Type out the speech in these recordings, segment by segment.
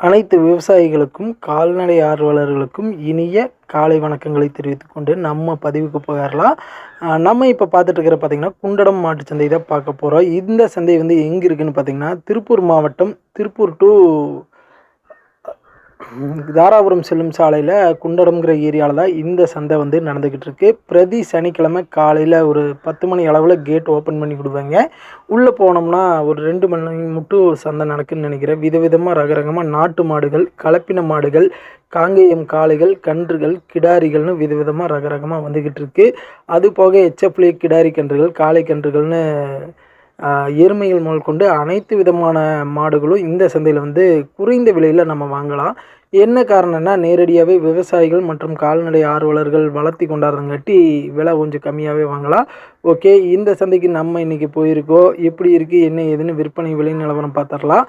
அனைத்து விவசாயிகளுக்கும் கால்நடை ஆர்வலர்களுக்கும் இனிய காலை வணக்கங்களை தெரிவித்து கொண்டு நம்ம பதிவுக்கு போயிடலாம் நம்ம இப்போ பார்த்துட்டு இருக்கிற பார்த்திங்கன்னா குண்டடம் மாட்டு சந்தை தான் பார்க்க போகிறோம் இந்த சந்தை வந்து எங்கே இருக்குதுன்னு பார்த்தீங்கன்னா திருப்பூர் மாவட்டம் திருப்பூர் டு தாராபுரம் செல்லும் சாலையில் குண்டடம்ங்கிற ஏரியாவில் தான் இந்த சந்தை வந்து நடந்துக்கிட்டு இருக்கு பிரதி சனிக்கிழமை காலையில் ஒரு பத்து மணி அளவில் கேட் ஓப்பன் பண்ணி விடுவாங்க. உள்ளே போனோம்னா ஒரு ரெண்டு மணி மட்டும் சந்தை நடக்குன்னு நினைக்கிறேன். விதவிதமாக ரகரகமாக நாட்டு மாடுகள் கலப்பின மாடுகள் காங்கேயம் காளைகள் கன்றுகள் கிடாரிகள்னு விதவிதமாக ரகரகமாக வந்துக்கிட்டு இருக்கு அது போக எச்சப்ளி கிடாரி கன்றுகள் காளை கன்றுகள்னு எருமைகள் முதல் கொண்டு அனைத்து விதமான மாடுகளும் இந்த சந்தையில் வந்து குறைந்த விலையில் நம்ம வாங்கலாம். என்ன காரணம்னா நேரடியாகவே விவசாயிகள் மற்றும் கால்நடை ஆர்வலர்கள் வளர்த்தி கொண்டாடுறங்காட்டி விலை கொஞ்சம் கம்மியாகவே வாங்கலாம். ஓகே இந்த சந்தைக்கு நம்ம இன்றைக்கி போயிருக்கோம். எப்படி இருக்குது என்ன ஏதுன்னு விற்பனை விலை நிலவரம் பார்த்துடலாம்.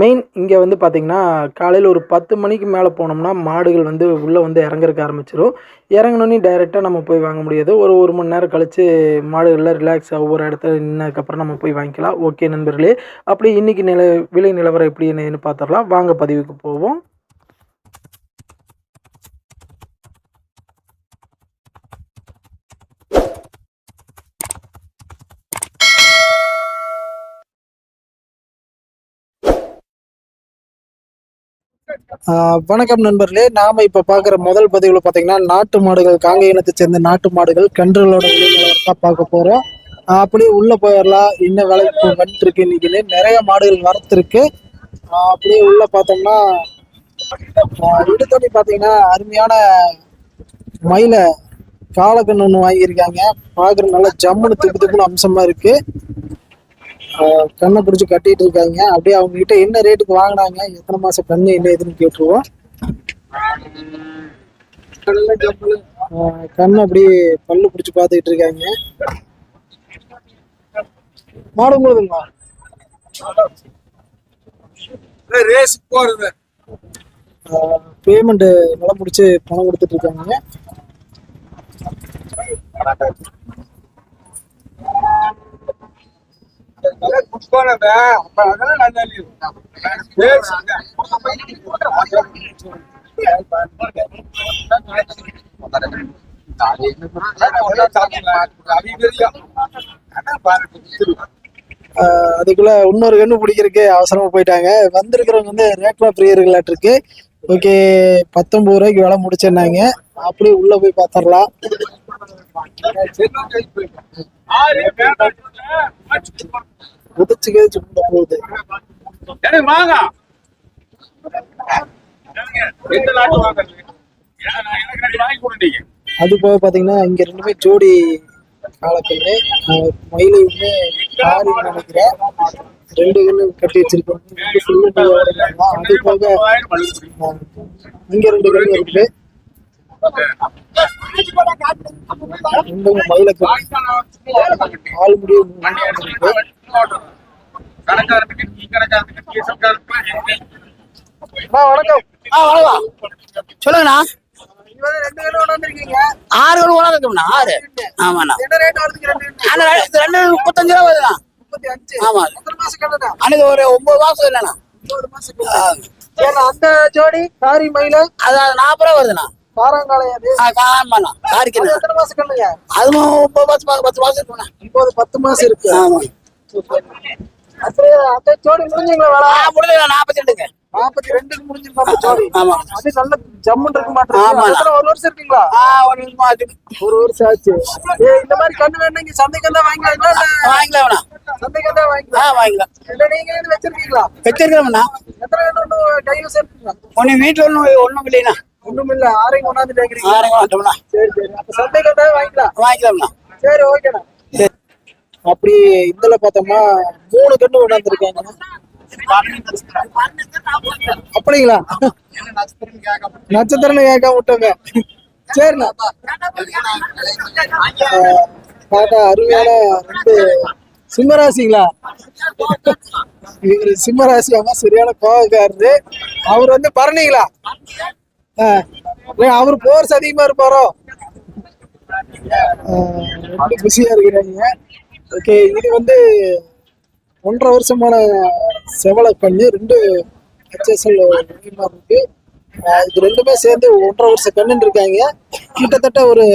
மெயின் இங்கே வந்து பார்த்திங்கன்னா காலையில் ஒரு பத்து மணிக்கு மேலே போனோம்னா மாடுகள் வந்து உள்ளே வந்து இறங்குறக்கு ஆரம்பிச்சிடும் இறங்கினோன்னே டைரெக்டாக நம்ம போய் வாங்க முடியாது. ஒரு ஒரு மணி நேரம் கழித்து மாடுகள்லாம் ரிலாக்ஸாக ஒவ்வொரு இடத்துல நின்னதுக்கப்புறம் நம்ம போய் வாங்கிக்கலாம். ஓகே நண்பர்களே அப்படி இன்றைக்கி நில விலை நிலவரம் எப்படி என்னன்னு பார்த்துடலாம். வாங்க பதிவுக்கு போவோம். வணக்கம் நண்பர்களே. நாம இப்ப பாக்குற முதல் பதிவுல பாத்தீங்கன்னா நாட்டு மாடுகள் காங்கேய இனத்தை சேர்ந்த நாட்டு மாடுகள் கன்றுகளோட தான் பார்க்க போறோம். அப்படியே உள்ள போயிடலாம் என்ன விலை இப்போ வந்துட்டு இருக்கு இன்னைக்கு நிறைய மாடுகள் வரத்துருக்கு. அப்படியே உள்ள பார்த்தோம்னா ஆஹ் பார்த்தீங்கன்னா பாத்தீங்கன்னா அருமையான மயில காலக்கண்ணு ஒன்று வாங்கியிருக்காங்க. பார்க்குற நல்லா ஜம்முன்னு திப்பு திப்புன்னு அம்சமா இருக்கு. கண்ணை பிடிச்சி கட்டிட்டு இருக்காங்க. அப்படியே அவங்க கிட்ட என்ன ரேட்டுக்கு வாங்கினாங்க? எத்தனை மாசம் கண்ணு என்ன ஏதுன்னு கேட்டுருவோம். கண்ணு அப்படியே பல்லு பிடிச்சி பார்த்துக்கிட்டு இருக்காங்க. மாடு உங்களுதுங்களா? ரேஸ் போறது பேமெண்ட் நிலம் முடிச்சு பணம் கொடுத்துட்டு இருக்காங்க போனத அப்ப அதெல்லாம் நல்லா ரேஸ் ஆஹ் அதுக்குள்ள இன்னொரு கண்ணு பிடிக்கிறதுக்கு அவசரமா போயிட்டாங்க. வந்திருக்கிறவங்க வந்து ரேக்லா பிரியர்களாட்டு இருக்கு ஓகே பத்தொன்பது ரூபாய்க்கு விலை முடிச்சிருந்தாங்க. அப்படியே உள்ள போய் பாத்திரலாம் உதச்சு கேச்சு உள்ள போகுது எனக்கு வாங்க. எந்த நாட்டு வாங்குறது அது போக பாத்தீங்கன்னா இங்க ரெண்டுமே ஜோடி காலக்கண்ணு ஆஹ் மயிலை ஒண்ணு காரி நினைக்கிறேன். ரெண்டு கண்ணு கட்டி வச்சிருக்கோம். அது போக இங்க ரெண்டு கண்ணு இருக்கு. கணக்காரத்துக்கு நீ கணக்காரத்துக்கு அண்ணா, வணக்கம். சொல்லுங்கண்ணா. ஆறு இருக்கும்ண்ணா ஆறு. ஆமாண்ணா. என்ன ரேட் வருதுக்கு ரெண்டு முப்பத்தஞ்சு ரூபா வருதுண்ணா. முப்பத்தி அஞ்சு ஆமா. அன்னைக்கு ஒரு ஒன்பது மாசம் இல்லைண்ணா. அந்த ஜோடி காரி மயில? அது அது நாற்பது ரூபா வருதுண்ணா. அதுவும் பத்து- மாசம் ஒன்பது பத்து மாசம் இருக்கு. ஆமா. நாற்பத்தி ரெண்டுங்க. நாற்பத்தி ரெண்டுக்கு முடிஞ்சிருக்கு ஆமா. அது நல்ல ஜம்முன்னு இருக்க. மாட்டேன் ஒரு வருஷம் இருக்கீங்களா? ஒரு ஆச்சு. ஒரு வருஷம் ஆச்சு. இந்த மாதிரி கண்ணு வேணும் சந்தைக்கு தான் வாங்கிக்கலாம் இல்ல வாங்கிக்கலாம்ண்ணா. சந்தைக்கு தான் வாங்கிக்கலாம் வாங்கிக்கலாம். இல்ல நீங்க வச்சிருக்கீங்களா? வச்சிருக்கிறோம்ண்ணா. எத்தனை ஒண்ணு கைவசம் இருக்குங்களா ஒன்று வீட்டில் ஒன்றும் ஒன்றும் இல்லைண்ணா. ஒண்ணும் இல்ல ஆரையும் கொண்டாந்து கேக்குறீங்க ஆறு வாங்கிட்டோம்ண்ணா சரி சரி. அப்ப சந்தைக்கு தான் வாங்கிக்கலாம். வாங்கிக்கலாம்ண்ணா. சரி ஓகேண்ணா. அப்படி இதுல பார்த்தோம்னா மூணு கண்ணு கொண்டாந்துருக்காங்க. அப்படிங்களா? நட்சத்திரம் கேட்க விட்டோங்க. சரிண்ணா. பார்த்தா அருமையான ரெண்டு சிம்மராசிங்களா? இவரு சிம்மராசி அம்மா சரியான கோவக்காரரு அவர் வந்து பரணிங்களா? அவர் போர்ஸ் அதிகமா இருப்பாரோ? ரொம்ப பிஸியா இருக்கிறாங்க. ஓகே இது வந்து ஒன்றரை வருஷமான செவலை கண்ணு ரெண்டு ஹெச்எஸ்எல் மாதிரி இருக்கு. இது ரெண்டுமே சேர்ந்து ஒன்றரை வருஷம் கண்ணுன்னு இருக்காங்க. கிட்டத்தட்ட ஒரு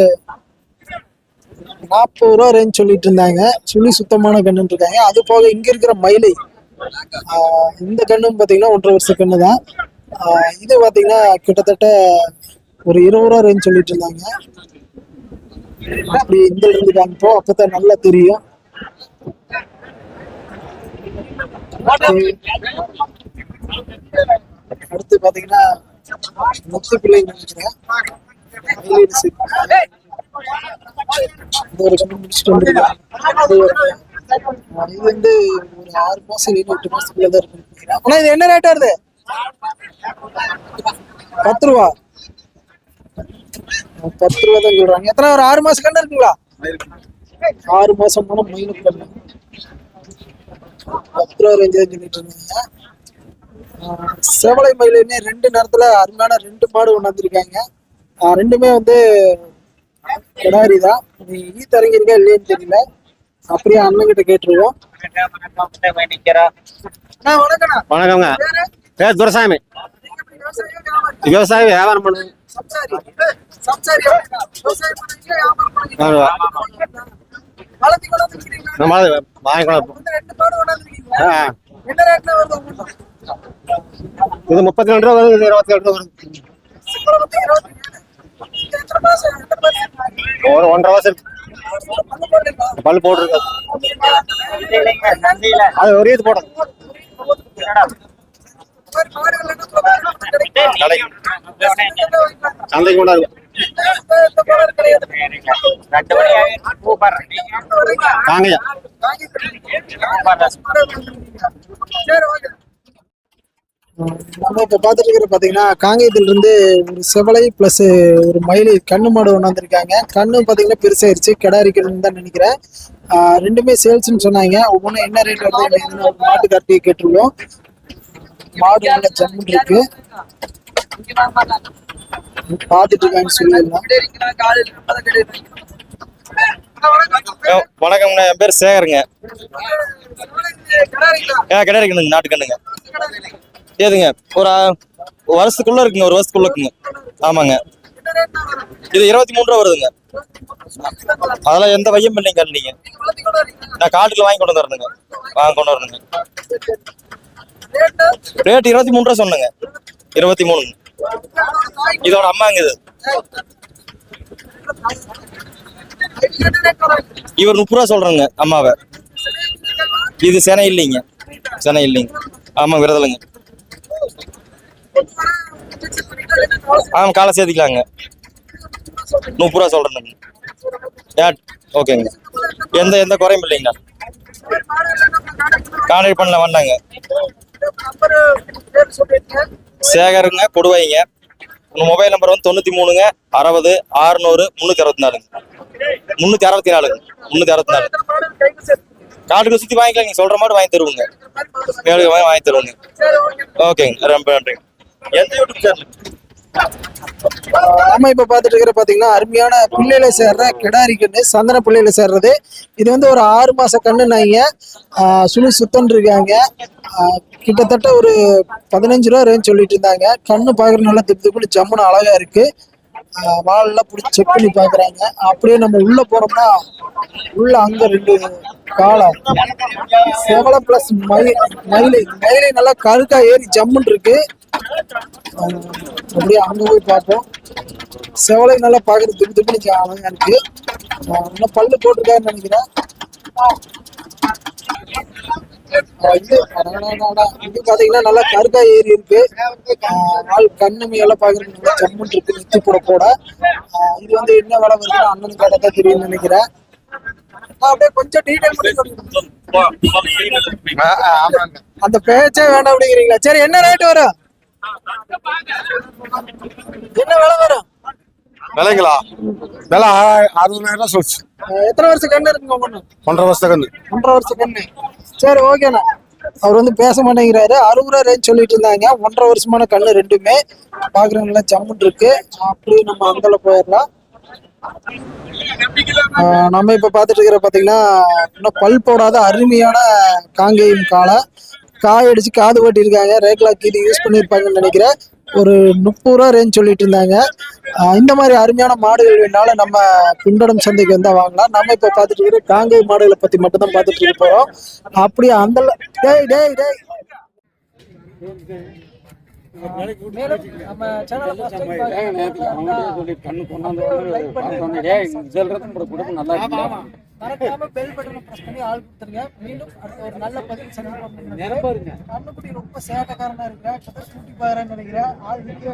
நாற்பது ரூபா ரேஞ்ச் சொல்லிட்டு இருந்தாங்க. சுழி சுத்தமான கண்ணுன்னு இருக்காங்க. அது போக இங்க இருக்கிற மயிலை இந்த கண்ணும் பார்த்தீங்கன்னா ஒன்றரை வருஷ கண்ணு தான். இது பார்த்தீங்கன்னா கிட்டத்தட்ட ஒரு இருபது ரூபா ரேஞ்ச் சொல்லிட்டு இருந்தாங்க. அப்படி இந்த இருந்து காமிப்போம். அப்பதான் நல்லா தெரியும். அடுத்து பாத்தீங்கன்னா முத்து பிள்ளை நினைக்கிறேன். ஒரு கண்ணு முடிச்சுட்டு வந்துருக்கேன் அது இது வந்து ஒரு ஆறு மாசம் ஏழு எட்டு மாசத்துக்குள்ளதான் இருக்கு ஆனா இது என்ன ரேட் வருது? பத்து ரூபா? பத்து ரூபா தான் சொல்றாங்க. எத்தனை ஒரு ஆறு மாசம் கண்டு இருக்குங்களா? ஆறு மாசம் போன மயிலுக்கு கண்ணு பத்து ரூபா ரேஞ்சு தான் சொல்லிட்டு இருந்தாங்க. செவலை மயிலுமே ரெண்டு நேரத்துல அருமையான ரெண்டு மாடு கொண்டாந்துருக்காங்க ரெண்டுமே வந்து கிடாரி தான். நீ ஈ தரங்கிருக்கா இல்லையான்னு தெரியல. அப்படியே அண்ணன் கிட்ட கேட்டுருவோம் வணக்கங்க பேரு? துரசாமி. விவசாயம் வியாபாரம் உங்களுக்கு இது முப்பத்தி ரெண்டு ரூபா வருது இது இருபத்தி ரெண்டு ரூபா வருது. ஒரு ஒன்றரை வருஷம்? பல் போட்டிருக்கு. அது ஒரு இது போடும் சந்தைக்கு கொண்டாது இந்த- நம்ம இருக்கிற பாத்தீங்கன்னா காங்கேயத்துல இருந்து ஒரு செவலை பிளஸ் ஒரு மயிலை கண்ணு மாடு கொண்டாந்துருக்காங்க கண்ணு பாத்தீங்கன்னா பெருசாயிருச்சு. கிடாரி கண்ணு தான் நினைக்கிறேன். ரெண்டுமே சேல்ஸ்னு சொன்னாங்க. ஒவ்வொன்றும் என்ன ரேட் வருது மாட்டு கார்ட்டியை கேட்டுருவோம் மாடு நல்ல ஜம்முன் இருக்கு. சொல்லிடலாம் வணக்கம்ண்ணா என் பேர் சேகருங்க. ஏன் கிடையாது இருக்குங்க நாட்டு கண்ணுங்க ஏதுங்க ஒரு ஆ- வருஷத்துக்குள்ள இருக்குங்க ஒரு வருஷத்துக்குள்ள இருக்குங்க. ஆமாங்க. இது இருபத்தி மூணு ரூபா வருதுங்க. அதெல்லாம் எந்த வையம் இல்லைங்க நீங்க நான் காட்டுல வாங்கி கொண்டு வரணுங்க வாங்க கொண்டு வரணுங்க. ரேட் இருபத்தி மூணு ரூபா சொன்னேங்க. இருபத்தி மூணு. இதோட அம்மாங்க இது. இவர் முப்பது ரூபா சொல்றேங்க அம்மாவை. இது செனை இல்லைங்க. செனை இல்லைங்க. ஆமா விரதலுங்க. ஆமா காலை சேர்த்துக்கலாங்க முப்பது ரூபா சொல்றேங்க ஓகேங்க. எந்த எந்த குறையும் இல்லைங்கண்ணா கான்டாக்ட் பண்ணல வந்தாங்க சேகருங்க கொடுவாய்ங்க உங்க மொபைல் நம்பர் வந்து தொண்ணூத்தி மூணுங்க அறுபது அறுநூறு முன்னூத்தி அறுபத்தி நாலுங்க. முன்னூத்தி அறுபத்தி நாலுங்க முன்னூத்தி அறுபத்தி நாலு. காட்டுக்கு சுத்தி வாங்கிக்கலாம் நீங்க சொல்ற மாதிரி வாங்கி தருவோங்க. மேலுக்கு வாங்கி வாங்கி தருவோங்க. ஓகேங்க ரொம்ப நன்றிங்க. எந்த யூடியூப் சேனல் நம்ம இப்ப பாத்துட்டு இருக்கிற பாத்தீங்கன்னா அருமையான பிள்ளையில சேர்ற கிடாரி கண்ணு சந்தன பிள்ளையில சேர்றது. இது வந்து ஒரு ஆறு மாச கண்ணுனாங்க சுழி சுத்தன் இருக்காங்க. கிட்டத்தட்ட ஒரு பதினஞ்சு ரூபா ரேஞ்ச் சொல்லிட்டு இருந்தாங்க. கண்ணு பாக்குற நல்லா திப்பு திப்புன்னு ஜம்முன்னு அழகா இருக்கு. ஆஹ் பிடிச்சி செக் பண்ணி பாக்குறாங்க. அப்படியே நம்ம உள்ள போனோம்னா உள்ள அங்க ரெண்டு காலம் செவல பிளஸ் மயில் மயிலை மயிலை நல்லா கருக்கா ஏறி ஜம்முன்னு இருக்கு. அப்படியே அங்க போய் பார்ப்போம். செவலை நல்லா பார்க்கறது திப்பு திப்புன்னு அழகா இருக்கு. இன்னும் பல்லு போட்டிருக்காருன்னு நினைக்கிறேன். இது பாத்தீங்கன்னா நல்லா கருக்கா ஏறி இருக்கு. ஆள் கண்ணுமே எல்லாம் பாக்குறது நல்லா ஜம்முன் இருக்கு. நெத்தி போட ஆஹ் இது வந்து என்ன விலை வருதுன்னு அண்ணன் கேட்டா தான் தெரியும்னு நினைக்கிறேன். அப்படியே கொஞ்சம் டீடைல் பண்ணி. அந்த பேச்சே வேண்டாம் அப்படிங்கிறீங்களா? சரி என்ன ரேட் வரும்? என்ன விலை வரும்? விலைங்களா? விலை அறுபதாயிரம் சொல்லுச்சு. எத்தனை வருஷம் கண்ணு இருக்குங்க ஒன்றரை வருஷத்துக்கு வந்து ஒன்றரை வருஷம் கண்ணு. சரி ஓகேண்ணா அவர் வந்து பேச மாட்டேங்கிறாரு. அறுபது ரூபா ரேஞ்ச் சொல்லிட்டு இருந்தாங்க. ஒன்றரை வருஷமான கண்ணு ரெண்டுமே. பாக்குறவங்களாம் ஜம்முன் இருக்கு. அப்படியே நம்ம அந்தால போயிடலாம். நம்ம இப்ப பாத்துட்டு இருக்கிற பாத்தீங்கன்னா இன்னும் பல் போடாத அருமையான காங்கேயம் காளை. காய் அடிச்சு காது ஓட்டியிருக்காங்க ரேக்லா கீது யூஸ் பண்ணியிருப்பாங்கன்னு நினைக்கிறேன். ஒரு முப்பது ரூபா ரேஞ்ச் சொல்லிட்டு இருந்தாங்க. இந்த மாதிரி அருமையான மாடுகள் வேணாலும் நம்ம குண்டடம் சந்தைக்கு வந்தால் வாங்கலாம். நம்ம இப்போ பார்த்துட்டு இருக்கிற காங்கை மாடுகளை பற்றி மட்டும் தான் பார்த்துட்டு இருக்க போகிறோம் அப்படியே அந்த டேய் டேய் டேய். time பார்க்குறவங்க மறக்காம பெல் பட்டனை பிரஸ் பண்ணி ஆள் கொடுத்துருங்க. மீண்டும் அடுத்த ஒரு நல்ல பதில் சந்திப்போம் கண்ணுக்குட்டி ரொம்ப சேட்டக்காரனா இருக்கிறேன் சூட்டி பாக்குறேன்னு நினைக்கிறேன். ஆள் வீடியோ